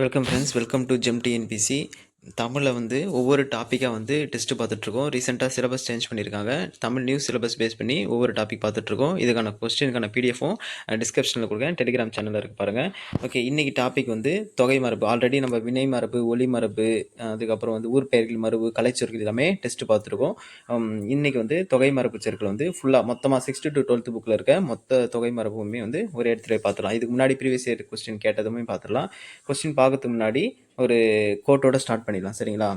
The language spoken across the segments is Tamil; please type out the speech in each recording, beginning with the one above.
Welcome friends, welcome to Jump TNPC. தமிழில் வந்து ஒவ்வொரு டாப்பிக்காக வந்து டெஸ்ட்டு பார்த்துட்ருக்கோம். ரீசெண்டாக சிலபஸ் சேஞ்ச் பண்ணியிருக்காங்க. தமிழ் நியூஸ் சிலபஸ் பேஸ் பண்ணி ஒவ்வொரு டாபிக் பார்த்துட்ருக்கோம். இதுக்கான கொஸ்டினுக்கான பிடிஎஃபும் டிஸ்கிரிப்ஷனில் கொடுக்குறேன். டெலிகிராம் சேனலில் இருக்கு பாருங்கள் ஓகே இன்றைக்கி டாபிக் வந்து தொகை மரபு. ஆல்ரெடி நம்ம வினை மரபு ஒளி மரபு அதுக்கப்புறம் வந்து ஊர் பெயர்கள் மரபு கலைச்சொற்கள் எல்லாமே டெஸ்ட்டு பார்த்துருக்கோம். இன்றைக்கி வந்து தொகை மரபு சொற்கள் வந்து ஃபுல்லாக மொத்தமாக சிக்ஸ்த்து டு டுவெல்த்து புக்கில் இருக்க மொத்த தொகை மரபுமே வந்து ஒரு இடத்துல பார்த்துடலாம். இதுக்கு முன்னாடி ப்ரீவியஸ் இயர் கொஸ்டின் கேட்டதுமே பார்த்துடலாம். கொஸ்டின் பார்க்கறதுக்கு முன்னாடி ஒரு கோட்டோட ஸ்டார்ட் பண்ணிடலாம் சரிங்களா?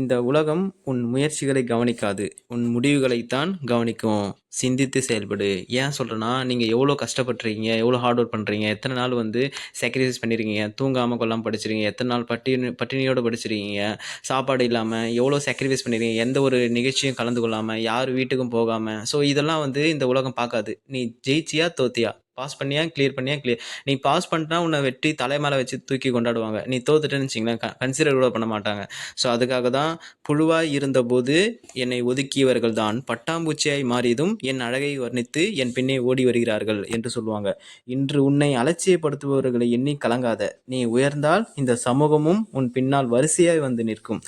இந்த உலகம் உன் முயற்சிகளை கவனிக்காது உன் முடிவுகளைத்தான் கவனிக்கும். சிந்தித்து செயல்படு. ஏன் சொல்கிறேன்னா நீங்கள் எவ்வளோ கஷ்டப்பட்டுருக்கீங்க எவ்வளோ ஹார்ட் ஒர்க் பண்ணுறீங்க எத்தனை நாள் வந்து சாக்ரிஃபைஸ் பண்ணியிருக்கீங்க தூங்காமல் கொள்ளாமல் படிச்சிருக்கீங்க எத்தனை நாள் பட்டினி பட்டினியோடு படிச்சிருக்கீங்க சாப்பாடு இல்லாமல் எவ்வளோ சாக்ரிஃபைஸ் பண்ணியிருக்கீங்க எந்த ஒரு நிகழ்ச்சியும் கலந்து கொள்ளாமல் யார் வீட்டுக்கும் போகாமல் ஸோ இதெல்லாம் வந்து இந்த உலகம் பார்க்காது. நீ ஜெயிச்சியா தோத்தியா? பாஸ் பண்ணியா? கிளியர் பண்ணியா? கிளியர் நீ பாஸ் பண்ணிட்டா உன்னை வெட்டி தலை மேலே வச்சு தூக்கி கொண்டாடுவாங்க. நீ தோத்துட்டேன்னு வச்சிங்களேன் கன்சிடர் கூட பண்ண மாட்டாங்க. ஸோ அதுக்காக தான் புழுவாய் இருந்தபோது என்னை ஒதுக்கியவர்கள் தான் பட்டாம்பூச்சியாய் மாறியதும் என் அழகை வர்ணித்து என் பின்னே ஓடி வருகிறார்கள் என்று சொல்லுவாங்க. இன்று உன்னை அலட்சியப்படுத்துபவர்களை எண்ணி கலங்காத. நீ உயர்ந்தால் இந்த சமூகமும் உன் பின்னால் வரிசையாய் வந்து நிற்கும்.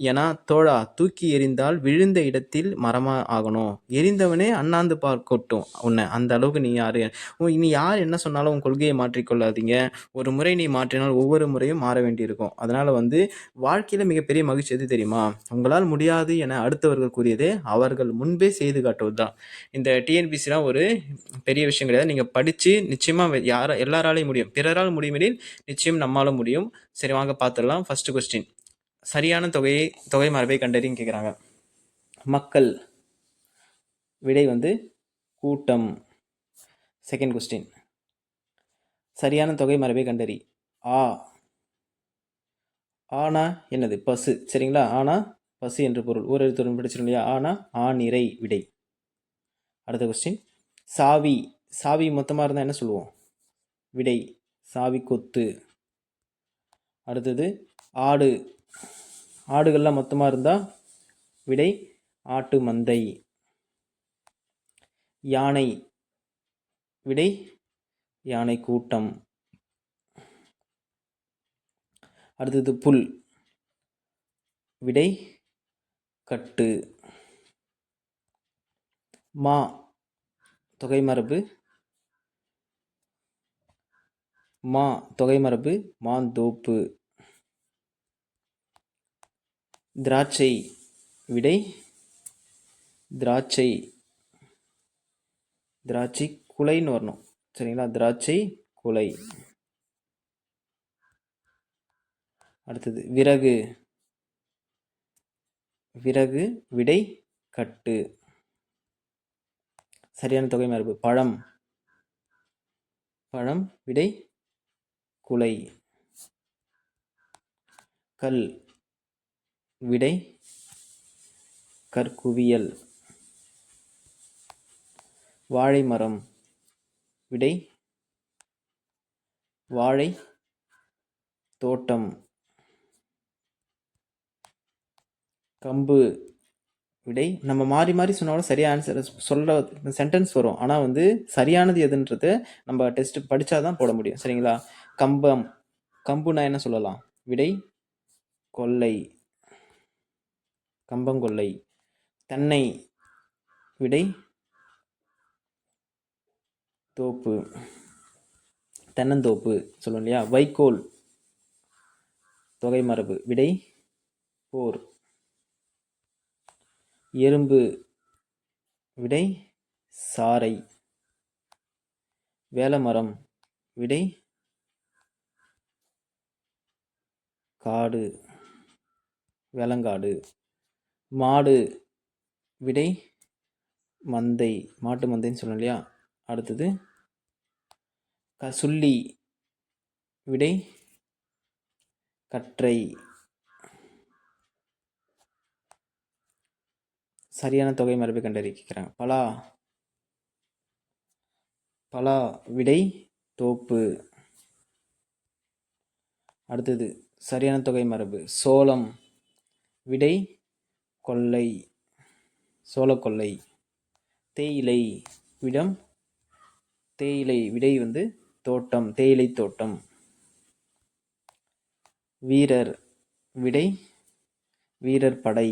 ஏன்னா தோழா தூக்கி எறிந்தால் விழுந்த இடத்தில் மரமாக ஆகணும். எரிந்தவனே அண்ணாந்து பார்க்கட்டும். உன்னை அந்த அளவுக்கு நீ யார்? உன் நீ யார் என்ன சொன்னாலும் உன் கொள்கையை மாற்றிக்கொள்ளாதீங்க. ஒரு முறை நீ மாற்றினால் ஒவ்வொரு முறையும் மாற வேண்டியிருக்கும். அதனால் வந்து வாழ்க்கையில் மிகப்பெரிய மகிழ்ச்சி எது தெரியுமா? உங்களால் முடியாது என அடுத்தவர்கள் கூறியது அவர்கள் முன்பே செய்து காட்டுவது தான் இந்த டிஎன்பிசிலாம் ஒரு பெரிய விஷயம் கிடையாது. நீங்கள் படித்து நிச்சயமாக யார எல்லாராலையும் முடியும். பிறரால் முடியுமெனில் நிச்சயம் நம்மாலும் முடியும். சரி வாங்க பார்த்துடலாம் ஃபஸ்ட்டு கொஸ்டின் சரியான தொகையை தொகை மரபை கண்டறின்னு கேட்குறாங்க மக்கள் விடை வந்து கூட்டம். செகண்ட் கொஸ்டின் சரியான தொகை மரபை கண்டறி. ஆ. ஆனா என்னது? பசு. சரிங்களா? ஆனா பசு என்று பொருள். ஒரு எழுத்துடன் படிச்சிடும் இல்லையா? ஆனா ஆ நிறை விடை. அடுத்த கொஸ்டின் சாவி. சாவி மொத்தமாக இருந்தால் என்ன சொல்லுவோம்? விடை. சாவி கொத்து. அடுத்தது ஆடு. ஆடுகள்லாம் மொத்தமாக இருந்தால் விடை ஆட்டு மந்தை. யானை விடை யானை கூட்டம். அடுத்தது புல் விடை கட்டு. மா தொகை மரபு. மா தொகை மரபு மாந்தோப்பு. திராட்சை விடை. திராட்சை திராட்சை குலைன்னு வரணும். சரிங்களா? திராட்சை குலை. அடுத்தது விறகு. விறகு விடை கட்டு. சரியான தொகை மரபு. பழம். பழம் விடை குலை. கல். விடை கற்குவியல். வாழை மரம் விடை வாழை தோட்டம் கம்பு. விடை நம்ம மாறி மாறி சொன்னாலும் சரியாக ஆன்சர் சொல்ல சென்டென்ஸ் வரும். ஆனால் வந்து சரியானது எதுன்றது நம்ம டெஸ்ட் படித்தா தான் போட முடியும். சரிங்களா? கம்பம். கம்புனா என்ன சொல்லலாம்? விடை கொல்லை கம்பங்கொல்லை. தென்னை விடை தோப்பு. தென்னந்தோப்பு சொல்லுவோம் இல்லையா? வைக்கோல் தொகை மரபு விடை போர். எறும்பு விடை சாறை. வேலமரம் விடை காடு. வேலங்காடு. மாடு விடை மந்தை மாட்டு மந்தைன்னு சொல்லணும் இல்லையா? அடுத்தது கசுள்ளி விடை கற்றை. சரியான தொகை மரபை கண்டறிக்கிறாங்க பலா பலா விடை தோப்பு. அடுத்தது சரியான தொகை மரபு சோளம் விடை கொல்லை சோளக்கொல்லை தேயிலை விடம் தேயிலை விடை வந்து தோட்டம் தேயிலை தோட்டம். வீரர் விடை வீரர் படை.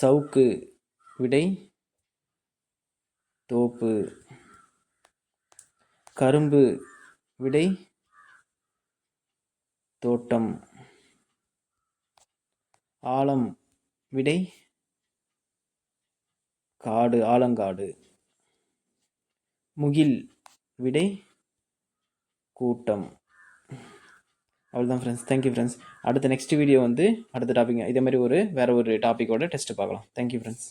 சவுக்கு விடை தோப்பு. கரும்பு விடை தோட்டம். ஆலம் விடை காடு ஆலங்காடு. முகில் விடை கூட்டம். அவ்வளோதான் ஃப்ரெண்ட்ஸ் தேங்க்யூ ஃப்ரெண்ட்ஸ் அடுத்த நெக்ஸ்ட் வீடியோ வந்து அடுத்த டாபிக் இதே மாதிரி ஒரு வேறு ஒரு டாப்பிக்கோட டெஸ்ட்டு பார்க்கலாம். Thank you friends